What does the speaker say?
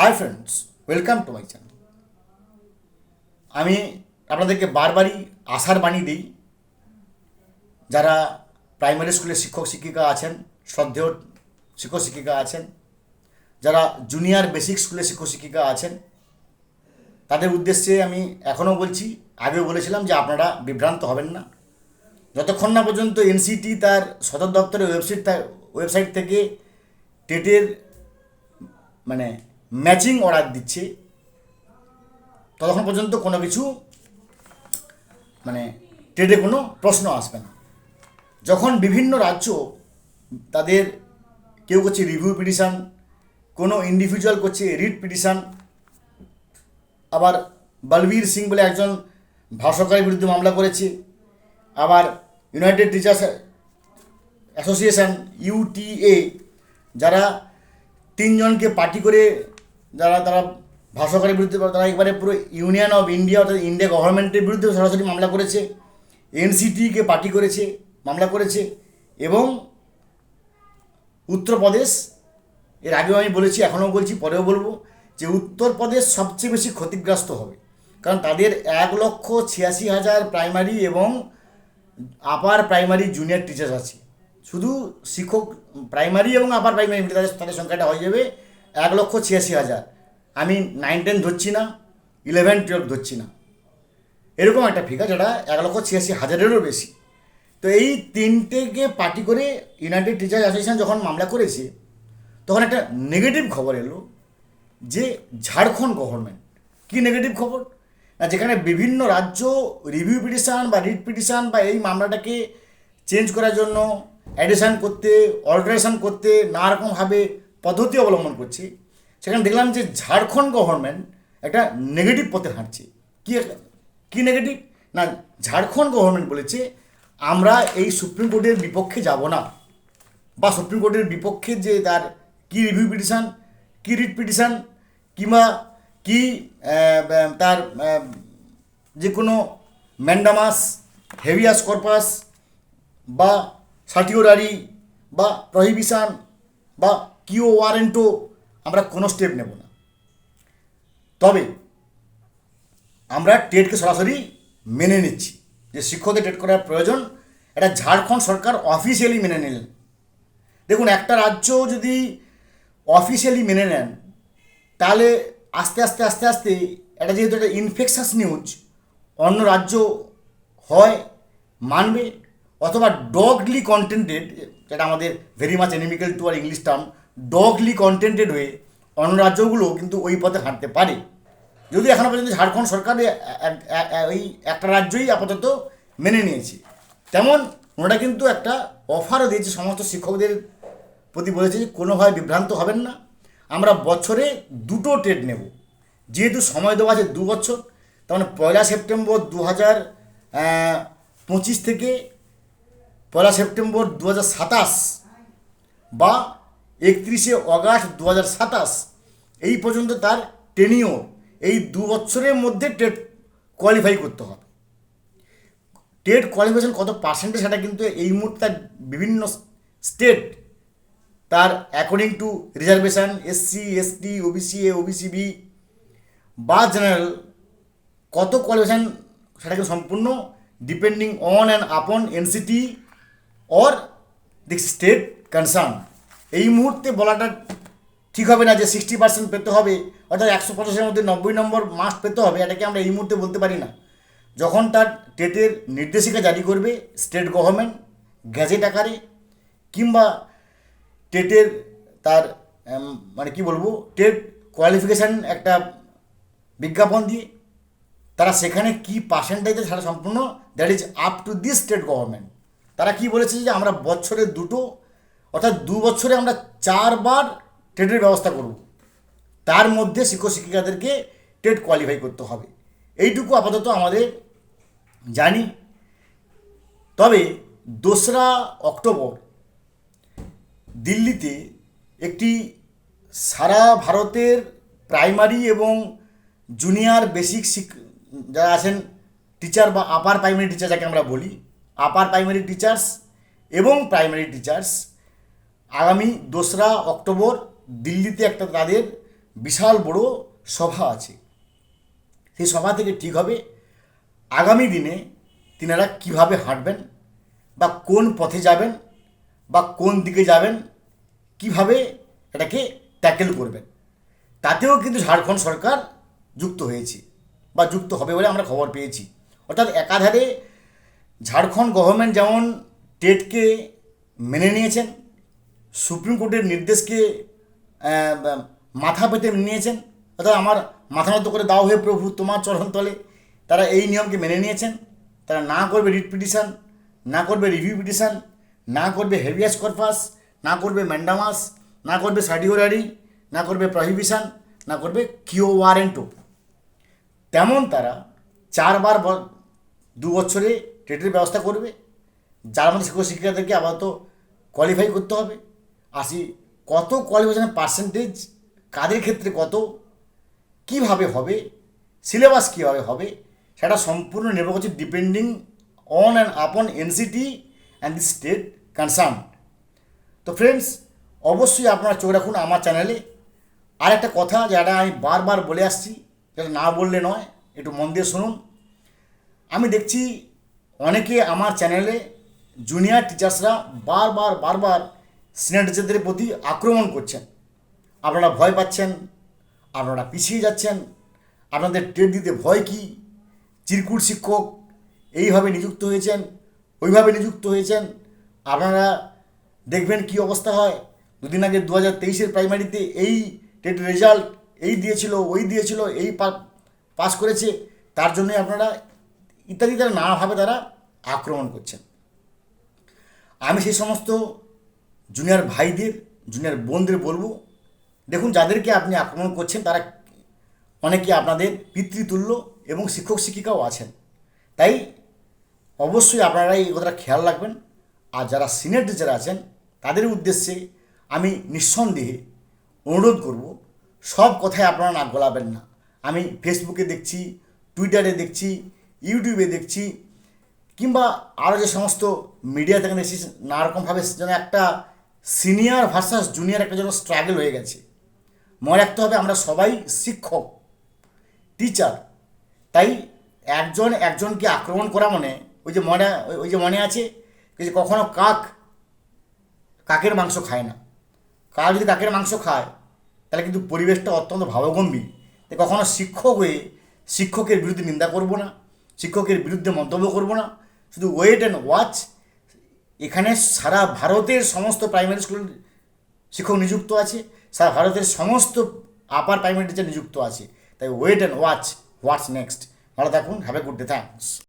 Hi friends welcome to my channel আমি আপনাদেরকে বারবারই আশার বাণী দিই, যারা প্রাইমারি স্কুলের শিক্ষক শিক্ষিকা আছেন, শ্রদ্ধেয় শিক্ষক শিক্ষিকা আছেন, যারা জুনিয়র বেসিক স্কুলের শিক্ষক শিক্ষিকা আছেন, তাদের উদ্দেশ্যে আমি এখনও বলছি, আগেও বলেছিলাম যে আপনারা বিভ্রান্ত হবেন না। যতক্ষণ না পর্যন্ত এনসিটি তার সদর দপ্তরের ওয়েবসাইট ওয়েবসাইট থেকে টেটের মানে ম্যাচিং অর্ডার দিচ্ছে। ততক্ষণ পর্যন্ত কোনো কিছু মানে ট্রেডে কোনো প্রশ্ন আসবে না। যখন বিভিন্ন রাজ্য তাদের কেউ করছে রিভিউ পিটিশন কোনো ইন্ডিভিজুয়াল করছে রিট পিটিশন আবার বলবীর সিং বলে একজন ভাষাকারের বিরুদ্ধে মামলা করেছে, আবার ইউনাইটেড টিচার্স অ্যাসোসিয়েশন ইউটিএ যারা তিনজনকে পার্টি করে যারা, তারা ভাষাকারের বিরুদ্ধে তারা একবারে পুরো ইউনিয়ন অফ ইন্ডিয়া অর্থাৎ ইন্ডিয়া গভর্নমেন্টের বিরুদ্ধে সরাসরি মামলা করেছে এনসিটিকে পার্টি করেছে, মামলা করেছে এবং উত্তরপ্রদেশ, এর আগেও আমি বলেছি, এখনও বলছি, পরেও বলব যে উত্তরপ্রদেশ সবচেয়ে বেশি ক্ষতিগ্রস্ত হবে। কারণ তাদের এক লক্ষ ছিয়াশি হাজার প্রাইমারি এবং আপার প্রাইমারি জুনিয়র টিচার্স আছে। শুধু শিক্ষক, প্রাইমারি এবং আপার প্রাইমারি, তাদের তাদের সংখ্যাটা হয়ে যাবে এক লক্ষ ছিয়াশি হাজার। আমি নাইন টেন ধরছি না ইলেভেন টুয়েলভ ধরছি না। এরকম একটা ফিগার যেটা এক লক্ষ ছিয়াশি হাজারেরও বেশি। তো এই তিনটেকে পার্টি করে ইউনাইটেড টিচার্স অ্যাসোসিয়েশন যখন মামলা করেছে, তখন একটা নেগেটিভ খবর এলো যে ঝাড়খণ্ড গভর্নমেন্ট কি নেগেটিভ খবর? না, যেখানে বিভিন্ন রাজ্য রিভিউ পিটিশান বা রিট পিটিশন বা এই মামলাটাকে চেঞ্জ করার জন্য অ্যাডিশন করতে অল্টারেশন করতে নানা রকমভাবে পদ্ধতি অবলম্বন করছি। সেখানে দেখলাম যে ঝাড়খণ্ড গভর্নমেন্ট একটা নেগেটিভ পথে হাঁটছে। কী কী নেগেটিভ না, ঝাড়খণ্ড গভর্নমেন্ট বলেছে, আমরা এই সুপ্রিম কোর্টের বিপক্ষে যাব না। বা সুপ্রিম কোর্টের বিপক্ষে যে তার কি রিভিউ পিটিশন কি রিট পিটিশন কিংবা কি তার যে কোনো ম্যান্ডামাস, হেভিয়াস কর্পাস, বা সার্টিওরারি বা প্রহিবিশন, বা কিও ওয়ারেন্টো আমরা কোনো স্টেপ নেব না। তবে আমরা টেটকে সরাসরি মেনে নিচ্ছি। যে শিক্ষকদের টেট করার প্রয়োজন, এটা ঝাড়খণ্ড সরকার অফিসিয়ালি মেনে নিলেন। দেখুন, একটা রাজ্য যদি অফিসিয়ালি মেনে নেন, তাহলে আস্তে আস্তে আস্তে আস্তে এটা যেহেতু একটা ইনফেকশাস নিউজ অন্য রাজ্য হয়, মানবে, অথবা ডগলি কন্টেন্টেড যেটা আমাদের ভেরি মাচ এনিমিক্যাল টু আর ইংলিশ টার্ম ডগলি কন্টেন্টেড হয়ে অন্য রাজ্যগুলো কিন্তু ওই পথে হাঁটতে পারে। যদি এখনও পর্যন্ত ঝাড়খণ্ড সরকার ওই একটা রাজ্যই আপাতত মেনে নিয়েছে। তেমন ওনারা কিন্তু একটা অফারও দিয়েছে, সমস্ত শিক্ষকদের প্রতি বলেছে যে কোনোভাবে বিভ্রান্ত হবেন না। আমরা বছরে দুটো টেট নেব। যেহেতু সময় দেওয়া আছে দু বছর, তার মানে পয়লা সেপ্টেম্বর দু হাজার পঁচিশ থেকে পয়লা সেপ্টেম্বর দু হাজার সাতাশ বা একত্রিশে অগাস্ট দু সাতাশ। এই পর্যন্ত তার টেনিও এই দু বছরের মধ্যে টেট কোয়ালিফাই করতে হবে। টেট কোয়ালিফিকেশন কত পার্সেন্টেজ সেটা কিন্তু এই মুহূর্তে তার বিভিন্ন স্টেট তার according to reservation SC ST OBC A OBC B বা জেনারেল কত কোয়ালিফিকেশান সেটাকে সম্পূর্ণ depending on and upon NCT or the state concern এই মুহূর্তে বলাটা ঠিক হবে না যে সিক্সটি পার্সেন্ট পেতে হবে, অর্থাৎ একশো পঞ্চাশের মধ্যে নব্বই নম্বর মার্কস পেতে হবে, এটাকে আমরা এই মুহূর্তে বলতে পারি না। যখন তার টেটের নির্দেশিকা জারি করবে স্টেট গভর্নমেন্ট গ্যাজেট আকারে, কিংবা টেটের তার মানে কি বলব টেট কোয়ালিফিকেশান একটা বিজ্ঞাপন দিয়ে, তারা সেখানে কি পার্সেন্টেজে ছাড়া সম্পূর্ণ that is up to the state government তারা কি বলেছে যে আমরা বছরে দুটো অর্থাৎ দু বছরে আমরা চারবার টেটের ব্যবস্থা করব। তার মধ্যে শিক্ষক শিক্ষিকাদেরকে টেট কোয়ালিফাই করতে হবে। এইটুকু আপাতত আমাদের জানি। তবে দোসরা অক্টোবর দিল্লিতে একটি সারা ভারতের প্রাইমারি এবং জুনিয়র বেসিক যারা আছেন টিচার বা আপার প্রাইমারি টিচার যাকে আমরা বলি আপার প্রাইমারি টিচার্স এবং প্রাইমারি টিচার্স আগামী দোসরা অক্টোবর দিল্লিতে একটা তাদের বিশাল বড় সভা আছে। সেই সভা থেকে ঠিক হবে আগামী দিনে তিনারা কীভাবে হাঁটবেন বা কোন পথে যাবেন বা কোন দিকে যাবেন, কীভাবে এটাকে ট্যাকেল করবেন, তাতেও কিন্তু ঝাড়খণ্ড সরকার যুক্ত হয়েছে বা যুক্ত হবে বলে আমরা খবর পেয়েছি। অর্থাৎ একাধারে ঝাড়খণ্ড গভর্নমেন্ট যেমন টেটকে মেনে নিয়েছেন সুপ্রিম কোর্টের নির্দেশকে মাথা পেতে নিয়েছেন। অর্থাৎ আমার মাথা নত করে দাও হে প্রভু, তোমার চরণ তলে তারা এই নিয়মকে মেনে নিয়েছেন। তারা না করবে রিট পিটিশন, না করবে রিভিউ পিটিশন, না করবে হেভিয়াস কর্পাস, না করবে ম্যান্ডামাস, না করবে সার্টিওরারি, না করবে প্রহিবিশন, না করবে কিও ওয়ারেন্টো। তেমন তারা চারবার দু বছরে টেটের ব্যবস্থা করবে। যার মধ্যে শিক্ষক শিক্ষিকাদেরকে আপাতত কোয়ালিফাই করতে হবে। আসি, কত কোয়ালিফিকেশনের পার্সেন্টেজ কাদের ক্ষেত্রে কত, কীভাবে হবে সিলেবাস কীভাবে হবে, সেটা সম্পূর্ণ নির্ভর করছে depending on and upon NCT and the state concern তো ফ্রেন্ডস অবশ্যই আপনারা চোখ রাখুন আমার চ্যানেলে আর একটা কথা যেটা আমি বারবার বলে আসছি, যেটা না বললে নয়, একটু মন দিয়ে শুনুন। আমি দেখছি অনেকে আমার চ্যানেলে জুনিয়র টিচার্সরা বারবার বারবার সিনিয়র টিচারদের প্রতি আক্রমণ করছেন। আপনারা ভয় পাচ্ছেন, আপনারা পিছিয়ে যাচ্ছেন, আপনাদের টেট দিতে ভয় কি? চিরকুট শিক্ষক এইভাবে নিযুক্ত হয়েছেন, ওইভাবে নিযুক্ত হয়েছেন। আপনারা দেখবেন কি অবস্থা হয়? দুদিন আগে দু হাজার তেইশের প্রাইমারিতে এই টেট রেজাল্ট এই দিয়েছিল, ওই দিয়েছিল, এই পাস করেছে, তার জন্যই আপনারা ইত্যাদি তারা নানাভাবে তারা আক্রমণ করছেন। আমি সেই সমস্ত জুনিয়র ভাইদের, জুনিয়র বোনদের বলব, দেখুন যাদেরকে আপনি আক্রমণ করছেন, তারা অনেকে আপনাদের পিতৃতুল্য এবং শিক্ষক শিক্ষিকাও আছেন। তাই অবশ্যই আপনারা এই কথাটা খেয়াল রাখবেন। আর যারা সিনিয়র টিচার আছেন, তাদের উদ্দেশ্যে আমি নিঃসন্দেহে অনুরোধ করব, সব কথায় আপনারা নাক গলাবেন না। আমি ফেসবুকে দেখছি, টুইটারে দেখছি, ইউটিউবে দেখছি, কিংবা আরও যে সমস্ত মিডিয়া থেকে দেখছি নানা রকমভাবে যেন একটা সিনিয়র ভার্সাস জুনিয়র একটা যেন স্ট্রাগল হয়ে গেছে। মনে রাখতে হবে আমরা সবাই শিক্ষক টিচার তাই একজন একজনকে আক্রমণ করা মানে ওই যে মনে, ওই- যে মনে আছে যে কখনো কাক কাকের মাংস খায় না। কাক যদি কাকের মাংস খায়, তাহলে কিন্তু পরিবেশটা অত্যন্ত ভাবগম্ভীর। তাই কখনো শিক্ষক হয়ে শিক্ষকের বিরুদ্ধে নিন্দা করব না, শিক্ষকের বিরুদ্ধে মন্তব্য করব না। শুধু ওয়েট অ্যান্ড ওয়াচ এখানে সারা ভারতের সমস্ত প্রাইমারি স্কুল শিক্ষক নিযুক্ত আছে, সারা ভারতের সমস্ত আপার প্রাইমারি টিচার নিযুক্ত আছে। তাই wait and watch what's next ভালো থাকুন have a good day thanks